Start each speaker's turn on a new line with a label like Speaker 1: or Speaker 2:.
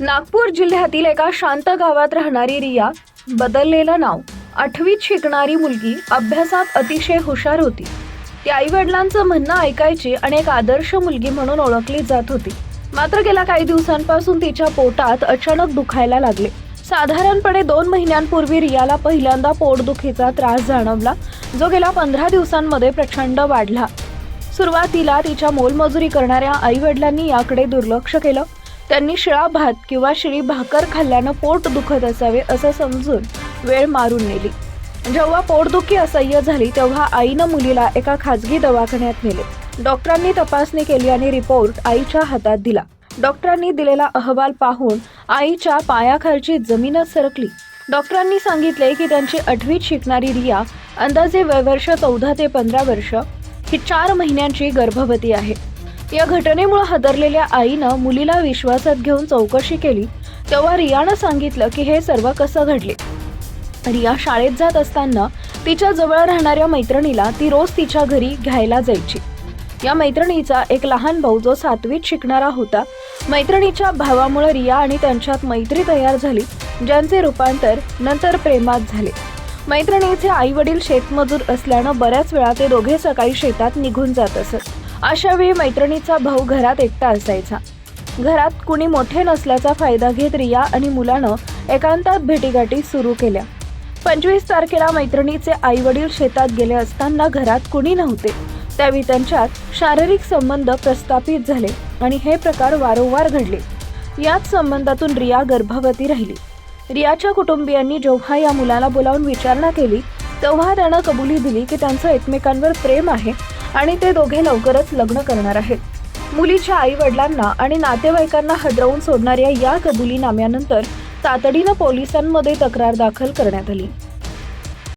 Speaker 1: नागपूर जिल्ह्यातील एका शांत गावात राहणारी रिया बदललेलं नाव. आठवीत शिकणारी मुलगी अभ्यासात अतिशय हुशार होती. ती आई वडिलांचं म्हणणं ऐकायची आणि एक आदर्श मुलगी म्हणून ओळखली जात होती. मात्र गेल्या काही दिवसांपासून तिच्या पोटात अचानक दुखायला लागले. साधारणपणे दोन महिन्यांपूर्वी रियाला पहिल्यांदा पोटदुखीचा त्रास जाणवला जो गेल्या पंधरा दिवसांमध्ये प्रचंड वाढला. सुरुवातीला तिच्या मोलमजुरी करणाऱ्या आई वडिलांनी याकडे दुर्लक्ष केलं. त्यांनी शिळा भात किंवा शिळी भाकर खाल्ल्यानं पोट दुखत असावे असं समजून वेळ मारून नेली. जेव्हा पोटदुखी असह्य झाली तेव्हा आईनं मुलीला एका खाजगी दवाखान्यात नेले. डॉक्टरांनी तपासणी केली आणि रिपोर्ट आईच्या हातात दिला. डॉक्टरांनी दिलेला अहवाल पाहून आईच्या पायाखालची जमीनच सरकली. डॉक्टरांनी सांगितले की त्यांची आठवीत शिकणारी रिया अंदाजे वयवर्ष चौदा ते पंधरा वर्ष ही चार महिन्यांची गर्भवती आहे. या घटनेमुळे हादरलेल्या आईनं मुलीला विश्वासात घेऊन चौकशी केली. तेव्हा रियानं सांगितलं की हे सर्व कसं घडले. रिया शाळेत जात असताना तिच्या जवळ राहणाऱ्या मैत्रिणीला ती रोज तिच्या घरी घ्यायला जायची. या मैत्रिणीचा एक लहान भाऊ जो सातवीत शिकणारा होता मैत्रिणीच्या भावामुळे रिया आणि त्यांच्यात मैत्री तयार झाली ज्यांचे रूपांतर नंतर प्रेमात झाले. मैत्रिणीचे आई वडील शेतमजूर असल्यानं बऱ्याच वेळा ते दोघे सकाळी शेतात निघून जात असत. अशावेळी मैत्रिणीचा भाऊ घरात एकटा असायचा. घरात कुणी मोठे नसल्याचा फायदा घेत रिया आणि मुलानं एकांतात भेटीगाठी सुरू केल्या. पंचवीस तारखेला मैत्रिणीचे आई वडील शेतात गेले असताना घरात कुणी नव्हते. त्यावेळी त्यांच्यात शारीरिक संबंध प्रस्थापित झाले आणि हे प्रकार वारंवार घडले. याच संबंधातून रिया गर्भवती राहिली. रियाच्या कुटुंबियांनी जेव्हा या मुलाला बोलावून विचारणा केली तेव्हा त्यानं कबुली दिली की त्यांचं एकमेकांवर प्रेम आहे आणि ते दोघे लवकरच लग्न करणार आहेत. मुलीच्या आई वडिलांना आणि नातेवाईकांना हदरवून सोडणाऱ्या या कबुलीनाम्यानंतर तातडीनं पोलिसांमध्ये तक्रार दाखल करण्यात आली.